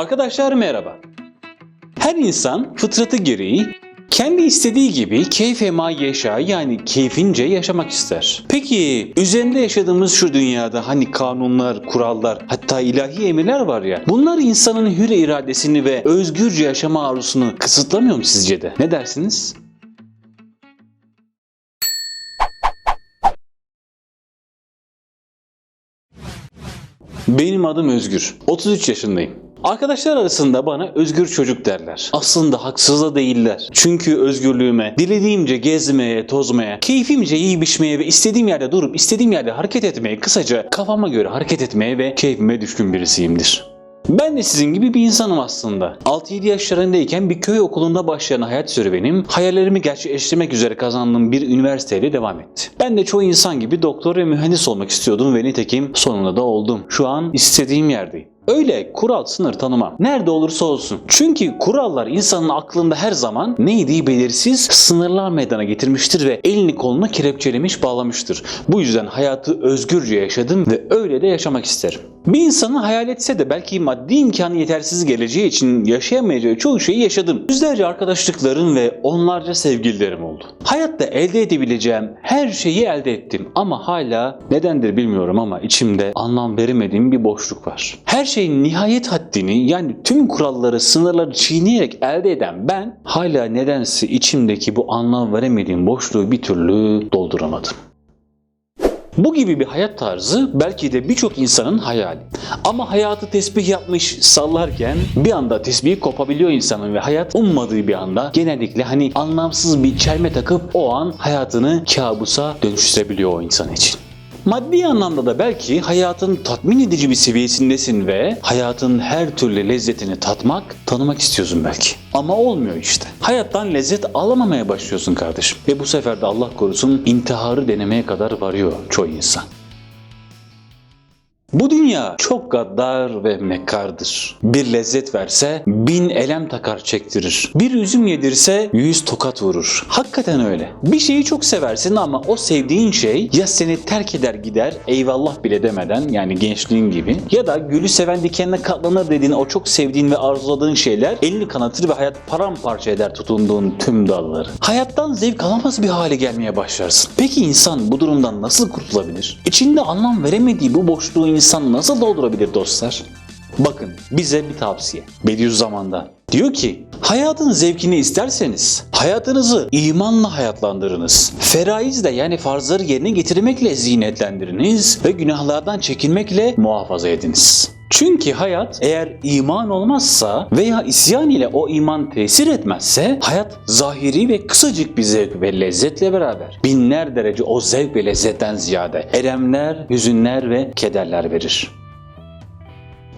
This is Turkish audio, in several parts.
Arkadaşlar merhaba. Her insan fıtratı gereği kendi istediği gibi keyfe ma yaşa yani keyfince yaşamak ister. Peki üzerinde yaşadığımız şu dünyada hani kanunlar, kurallar hatta ilahi emirler var ya bunlar insanın hür iradesini ve özgürce yaşama arzusunu kısıtlamıyor mu sizce de? Ne dersiniz? Benim adım Özgür. 33 yaşındayım. Arkadaşlar arasında bana özgür çocuk derler. Aslında haksız da değiller. Çünkü özgürlüğüme, dilediğimce gezmeye, tozmaya, keyfimce yiyip içmeye ve istediğim yerde durup istediğim yerde hareket etmeye, kısaca kafama göre hareket etmeye ve keyfime düşkün birisiyimdir. Ben de sizin gibi bir insanım aslında. 6-7 yaşlarındayken bir köy okulunda başlayan hayat serüvenim hayallerimi gerçekleştirmek üzere kazandığım bir üniversiteyle devam etti. Ben de çoğu insan gibi doktor ve mühendis olmak istiyordum ve nitekim sonunda da oldum. Şu an istediğim yerdeyim. Öyle kural sınır tanımam. Nerede olursa olsun. Çünkü kurallar insanın aklında her zaman neydi belirsiz sınırlar meydana getirmiştir ve elini kolunu kelepçelemiş bağlamıştır. Bu yüzden hayatı özgürce yaşadım ve öyle de yaşamak isterim. Bir insanın hayal etse de belki maddi imkanı yetersiz geleceği için yaşayamayacağı çoğu şeyi yaşadım. Yüzlerce arkadaşlıklarım ve onlarca sevgililerim oldu. Hayatta elde edebileceğim her şeyi elde ettim ama hala nedendir bilmiyorum ama içimde anlam veremediğim bir boşluk var. Her şeyin nihayet haddini yani tüm kuralları, sınırları çiğneyerek elde eden ben hala nedense içimdeki bu anlam veremediğim boşluğu bir türlü dolduramadım. Bu gibi bir hayat tarzı belki de birçok insanın hayali. Ama hayatı tesbih yapmış sallarken bir anda tesbih kopabiliyor insanın ve hayat ummadığı bir anda genellikle hani anlamsız bir çelme takıp o an hayatını kabusa dönüştürebiliyor o insan için. Maddi anlamda da belki hayatın tatmin edici bir seviyesindesin ve hayatın her türlü lezzetini tatmak, tanımak istiyorsun belki. Ama olmuyor işte. Hayattan lezzet alamamaya başlıyorsun kardeşim. Ve bu sefer de Allah korusun intiharı denemeye kadar varıyor çoğu insan. Bu dünya çok gaddar ve mekkardır. Bir lezzet verse bin elem takar çektirir. Bir üzüm yedirse yüz tokat vurur. Hakikaten öyle. Bir şeyi çok seversin ama o sevdiğin şey ya seni terk eder gider eyvallah bile demeden yani gençliğin gibi ya da gülü seven dikenine katlanır dediğin o çok sevdiğin ve arzuladığın şeyler elini kanatır ve hayat paramparça eder tutunduğun tüm dalları. Hayattan zevk alamaz bir hale gelmeye başlarsın. Peki insan bu durumdan nasıl kurtulabilir? İçinde anlam veremediği bu boşluğu insan nasıl doldurabilir dostlar? Bakın bize bir tavsiye. Bediüzzaman'da. Diyor ki hayatın zevkini isterseniz hayatınızı imanla hayatlandırınız. Feraizle yani farzları yerine getirmekle zinetlendiriniz ve günahlardan çekinmekle muhafaza ediniz. Çünkü hayat eğer iman olmazsa veya isyan ile o iman tesir etmezse hayat zahiri ve kısacık bir zevk ve lezzetle beraber binler derece o zevk ve lezzetten ziyade elemler, hüzünler ve kederler verir.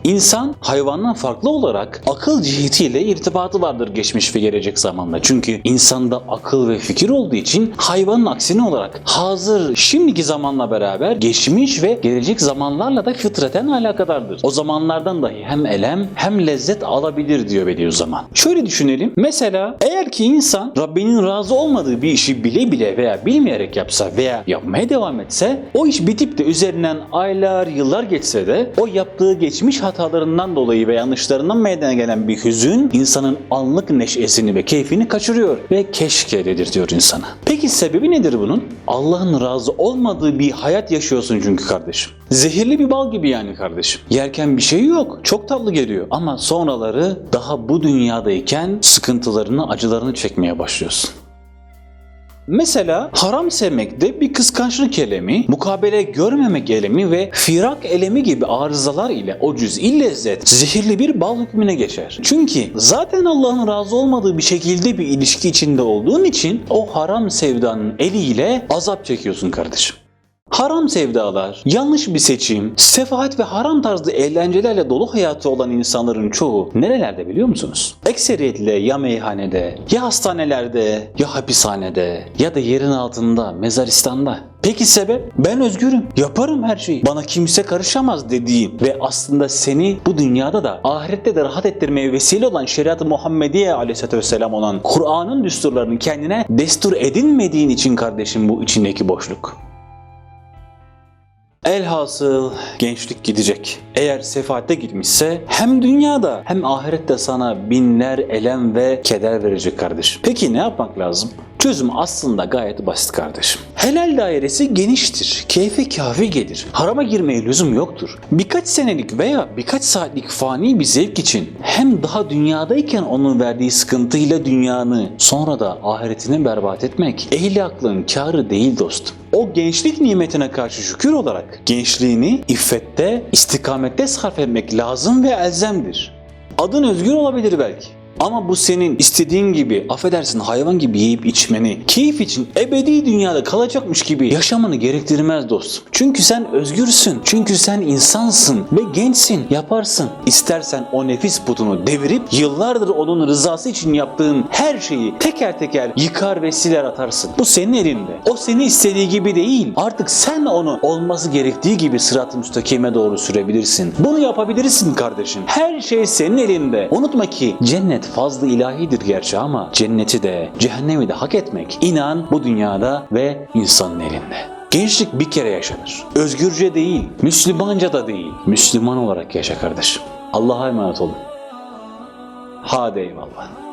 İnsan hayvandan farklı olarak akıl cihetiyle irtibatı vardır geçmiş ve gelecek zamanda. Çünkü insanda akıl ve fikir olduğu için hayvanın aksine olarak hazır şimdiki zamanla beraber geçmiş ve gelecek zamanlarla da fıtraten alakadardır. O zamanlardan dahi hem elem hem lezzet alabilir diyor Bediüzzaman. Şöyle düşünelim. Mesela eğer ki insan Rabbinin razı olmadığı bir işi bile bile veya bilmeyerek yapsa veya yapmaya devam etse o iş bitip de üzerinden aylar yıllar geçse de o yaptığı geçmiş hatalarından dolayı ve yanlışlarından meydana gelen bir hüzün insanın anlık neşesini ve keyfini kaçırıyor ve keşke dedirtiyor insana. Peki sebebi nedir bunun? Allah'ın razı olmadığı bir hayat yaşıyorsun çünkü kardeşim. Zehirli bir bal gibi yani kardeşim. Yerken bir şey yok. Çok tatlı geliyor ama sonraları daha bu dünyadayken sıkıntılarını, acılarını çekmeye başlıyorsun. Mesela haram sevmekte bir kıskançlık elemi, mukabele görmemek elemi ve firak elemi gibi arızalar ile o cüz'i lezzet zehirli bir bal hükmüne geçer. Çünkü zaten Allah'ın razı olmadığı bir şekilde bir ilişki içinde olduğun için o haram sevdanın eliyle azap çekiyorsun kardeşim. Haram sevdalar, yanlış bir seçim, sefahat ve haram tarzı eğlencelerle dolu hayatı olan insanların çoğu nerelerde biliyor musunuz? Ekseriyetle ya meyhanede, ya hastanelerde, ya hapishanede, ya da yerin altında, mezaristanda. Peki sebep? Ben özgürüm, yaparım her şeyi. Bana kimse karışamaz dediğin ve aslında seni bu dünyada da ahirette de rahat ettirmeye vesile olan şeriat-ı Muhammediye aleyhissalatü vesselam olan Kur'an'ın düsturlarını kendine destur edinmediğin için kardeşim bu içindeki boşluk. Elhasıl gençlik gidecek. Eğer sefaatte gitmişse hem dünyada hem ahirette sana binler elem ve keder verecek kardeşim. Peki ne yapmak lazım? Çözüm aslında gayet basit kardeşim. Helal dairesi geniştir. Keyfe kafi gelir. Harama girmeye lüzum yoktur. Birkaç senelik veya birkaç saatlik fani bir zevk için hem daha dünyadayken onun verdiği sıkıntıyla dünyanı sonra da ahiretini berbat etmek ehli aklın kârı değil dostum. O gençlik nimetine karşı şükür olarak gençliğini iffette, istikamette sarf etmek lazım ve elzemdir. Adın özgür olabilir belki. Ama bu senin istediğin gibi, affedersin hayvan gibi yiyip içmeni, keyif için ebedi dünyada kalacakmış gibi yaşamanı gerektirmez dostum. Çünkü sen özgürsün, çünkü sen insansın ve gençsin, yaparsın. İstersen o nefis putunu devirip yıllardır onun rızası için yaptığın her şeyi teker teker yıkar ve siler atarsın. Bu senin elinde. O seni istediği gibi değil. Artık sen onu olması gerektiği gibi sırat-ı müstakime doğru sürebilirsin. Bunu yapabilirsin kardeşim. Her şey senin elinde. Unutma ki cennet fazla ilahidir gerçi ama cenneti de cehennemi de hak etmek inan bu dünyada ve insanın elinde. Gençlik bir kere yaşanır. Özgürce değil, Müslümanca da değil. Müslüman olarak yaşa kardeşim. Allah'a emanet olun. Hadi eyvallah.